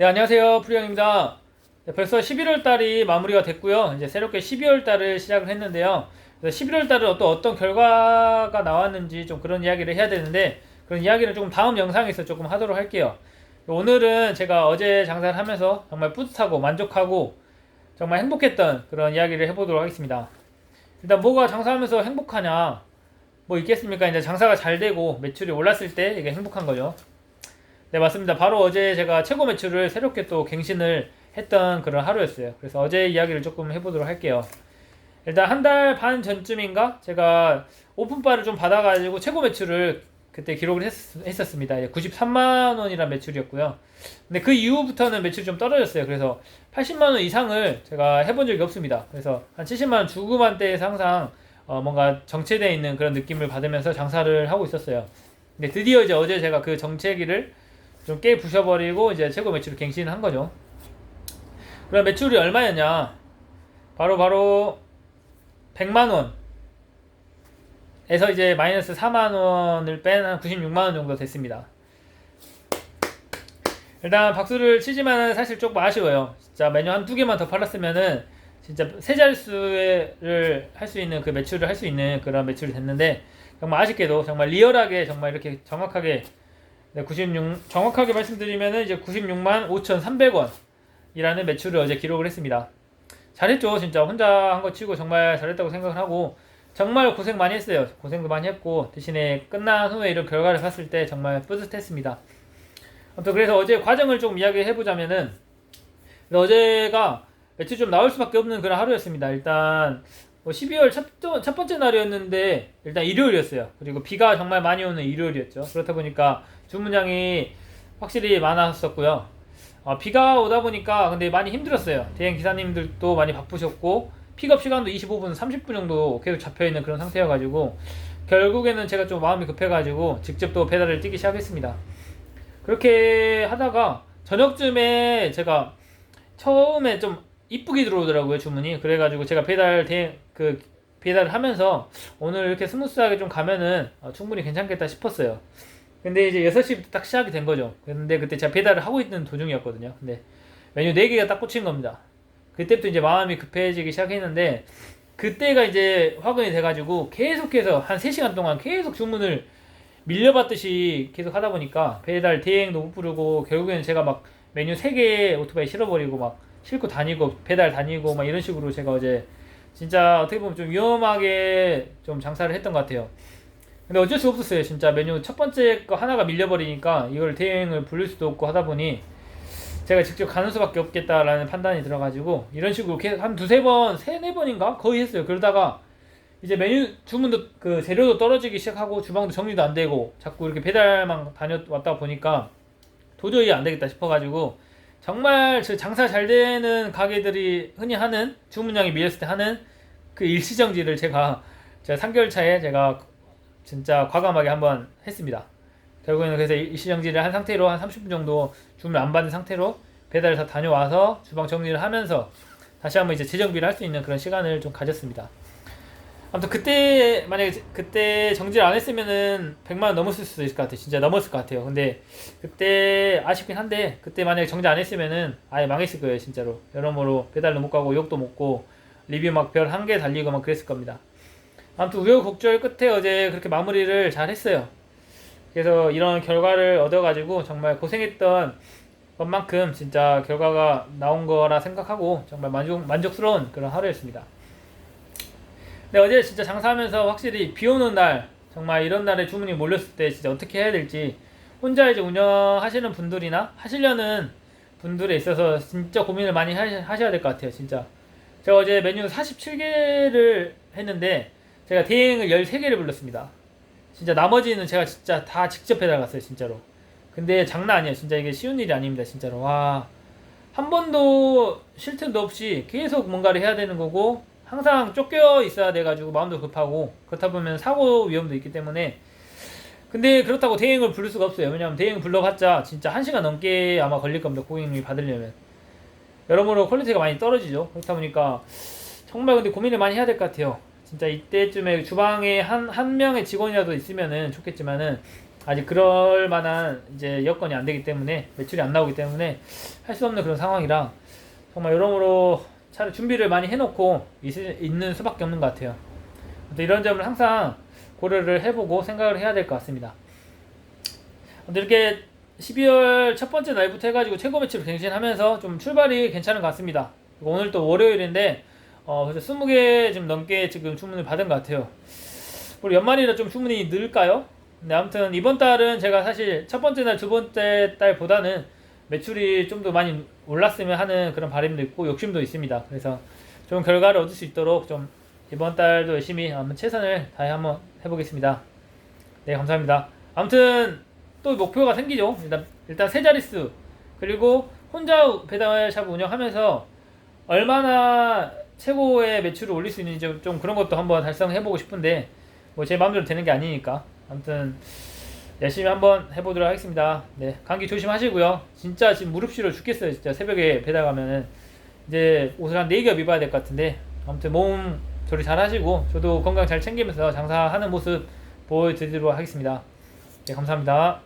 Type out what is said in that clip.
네, 안녕하세요. 프리형입니다. 네, 벌써 11월 달이 마무리가 됐고요. 이제 새롭게 12월 달을 시작을 했는데요. 그래서 11월 달은 또 어떤 결과가 나왔는지 좀 그런 이야기를 해야 되는데 그런 이야기를 조금 다음 영상에서 조금 하도록 할게요. 오늘은 제가 어제 장사를 하면서 정말 뿌듯하고 만족하고 정말 행복했던 그런 이야기를 해보도록 하겠습니다. 일단 뭐가 장사하면서 행복하냐? 뭐 있겠습니까? 이제 장사가 잘 되고 매출이 올랐을 때 이게 행복한 거죠. 네, 맞습니다. 바로 어제 제가 최고 매출을 새롭게 또 갱신을 했던 그런 하루였어요. 그래서 어제 이야기를 조금 해보도록 할게요. 일단 한 달 반 전쯤인가 제가 오픈바를 좀 받아가지고 최고 매출을 그때 기록을 했, 었습니다 93만 원이란 매출이었고요. 근데 그 이후부터는 매출이 좀 떨어졌어요. 그래서 80만 원 이상을 제가 해본 적이 없습니다. 그래서 한 70만 원 중후반 대에서 항상 어, 뭔가 정체되어 있는 그런 느낌을 받으면서 장사를 하고 있었어요. 근데 드디어 이제 어제 제가 그 정체기를 좀 깨 부셔버리고 이제 최고 매출을 갱신을 한 거죠. 그럼 매출이 얼마였냐? 바로 바로 100만 원. 에서 이제 마이너스 4만 원을 뺀 한 96만 원 정도 됐습니다. 일단 박수를 치지만 사실 조금 아쉬워요. 진짜 메뉴 한 두 개만 더 팔았으면은 진짜 세 자릿수를 할 수 있는 그 매출을 할 수 있는 그런 매출이 됐는데 정말 아쉽게도 정말 리얼하게 정말 이렇게 정확하게 네, 96 정확하게 말씀드리면은 이제 96만 5,300원이라는 매출을 어제 기록을 했습니다. 잘했죠, 진짜 혼자 한 거 치고 정말 잘했다고 생각을 하고 정말 고생 많이 했어요. 고생도 많이 했고 대신에 끝난 후에 이런 결과를 봤을 때 정말 뿌듯했습니다. 아무튼 그래서 어제 과정을 좀 이야기해 보자면은 어제가 매출 좀 나올 수밖에 없는 그런 하루였습니다. 일단 뭐 12월 첫, 첫 번째 날이었는데 일단 일요일이었어요. 그리고 비가 정말 많이 오는 일요일이었죠. 그렇다 보니까 주문량이 확실히 많았었고요. 어, 비가 오다 보니까 근데 많이 힘들었어요. 대행 기사님들도 많이 바쁘셨고 픽업 시간도 25분, 30분 정도 계속 잡혀 있는 그런 상태여가지고 결국에는 제가 좀 마음이 급해가지고 직접 또 배달을 뛰기 시작했습니다. 그렇게 하다가 저녁쯤에 제가 처음에 좀 이쁘게 들어오더라고요 주문이 그래가지고 제가 배달 대, 그 배달을 하면서 오늘 이렇게 스무스하게 좀 가면은 어, 충분히 괜찮겠다 싶었어요. 근데 이제 6시부터 딱 시작이 된 거죠. 근데 그때 제가 배달을 하고 있는 도중이었거든요. 근데 메뉴 4개가 딱 꽂힌 겁니다. 그때부터 이제 마음이 급해지기 시작했는데 그때가 이제 화근이 돼가지고 계속해서 한 3시간 동안 계속 주문을 밀려받듯이 계속 하다 보니까 배달 대행도 못 부르고 결국에는 제가 막 메뉴 3개 오토바이 실어버리고 막 싣고 다니고 배달 다니고 막 이런 식으로 제가 어제 진짜 어떻게 보면 좀 위험하게 좀 장사를 했던 것 같아요. 근데 어쩔 수 없었어요. 진짜 메뉴 첫 번째 거 하나가 밀려버리니까 이걸 대행을 부를 수도 없고 하다 보니 제가 직접 가는 수밖에 없겠다라는 판단이 들어가지고 이런 식으로 계속 한 두세 번, 세네 번인가 거의 했어요. 그러다가 이제 메뉴 주문도 그 재료도 떨어지기 시작하고 주방도 정리도 안 되고 자꾸 이렇게 배달만 다녀왔다 보니까 도저히 안 되겠다 싶어가지고 정말 저 장사 잘 되는 가게들이 흔히 하는 주문량이 밀렸을 때 하는 그 일시정지를 제가 제가 3개월 차에 제가 진짜 과감하게 한번 했습니다. 결국에는 그래서 일시정지를 한 상태로 한 30분 정도 주문 안 받은 상태로 배달을 다 다녀와서 주방 정리를 하면서 다시 한번 이제 재정비를 할 수 있는 그런 시간을 좀 가졌습니다. 아무튼 그때 만약에 그때 정지를 안 했으면은 100만 원 넘었을 수도 있을 것 같아요. 진짜 넘었을 것 같아요. 근데 그때 아쉽긴 한데 그때 만약에 정지 안 했으면은 아예 망했을 거예요, 진짜로. 여러모로 배달도 못 가고 욕도 먹고 리뷰 막 별 한 개 달리고 막 그랬을 겁니다. 아무튼 우여곡절 끝에 어제 그렇게 마무리를 잘 했어요. 그래서 이런 결과를 얻어가지고 정말 고생했던 것만큼 진짜 결과가 나온 거라 생각하고 정말 만족, 만족스러운 그런 하루였습니다. 근데 어제 진짜 장사하면서 확실히 비 오는 날, 정말 이런 날에 주문이 몰렸을 때 진짜 어떻게 해야 될지 혼자 이제 운영하시는 분들이나 하시려는 분들에 있어서 진짜 고민을 많이 하셔야 될 것 같아요, 진짜. 제가 어제 메뉴 47개를 했는데 제가 대행을 13개를 불렀습니다. 진짜 나머지는 제가 진짜 다 직접 배달 갔어요, 진짜로. 근데 장난 아니에요. 진짜 이게 쉬운 일이 아닙니다, 진짜로. 와. 한 번도 쉴 틈도 없이 계속 뭔가를 해야 되는 거고, 항상 쫓겨 있어야 돼가지고 마음도 급하고, 그렇다 보면 사고 위험도 있기 때문에. 근데 그렇다고 대행을 부를 수가 없어요. 왜냐면 대행 불러봤자 진짜 1시간 넘게 아마 걸릴 겁니다, 고객님이 받으려면. 여러모로 퀄리티가 많이 떨어지죠. 그렇다 보니까 정말 근데 고민을 많이 해야 될 것 같아요. 진짜 이때쯤에 주방에 한, 한 명의 직원이라도 있으면은 좋겠지만은 아직 그럴 만한 이제 여건이 안 되기 때문에 매출이 안 나오기 때문에 할 수 없는 그런 상황이라 정말 여러모로 차를 준비를 많이 해놓고 있, 있는 수밖에 없는 것 같아요. 이런 점을 항상 고려를 해보고 생각을 해야 될 것 같습니다. 이렇게 12월 첫 번째 날부터 해가지고 최고 매출을 갱신하면서 좀 출발이 괜찮은 것 같습니다. 오늘 또 월요일인데 어 그래서 20개 좀 넘게 지금 주문을 받은 것 같아요. 우리 연말이라 좀 주문이 늘까요? 네, 아무튼 이번 달은 제가 사실 첫 번째 날, 두 번째 달보다는 매출이 좀 더 많이 올랐으면 하는 그런 바람도 있고 욕심도 있습니다. 그래서 좋은 결과를 얻을 수 있도록 좀 이번 달도 열심히 한번 최선을 다해 한번 해보겠습니다. 네, 감사합니다. 아무튼 또 목표가 생기죠. 일단 일단 세 자릿수 그리고 혼자 배달샵 운영하면서 얼마나 최고의 매출을 올릴 수 있는지 좀- 좀 그런 것도 한번 달성해보고 싶은데 뭐 제 마음대로 되는 게 아니니까 아무튼 열심히 한번 해보도록 하겠습니다. 네 감기 조심하시고요. 진짜 지금 무릎 시려 죽겠어요. 진짜 새벽에 배달 가면은 이제 옷을 한 4겹 입어야 될 것 같은데 아무튼 몸 조리 잘 하시고 저도 건강 잘 챙기면서 장사하는 모습 보여드리도록 하겠습니다. 네 감사합니다.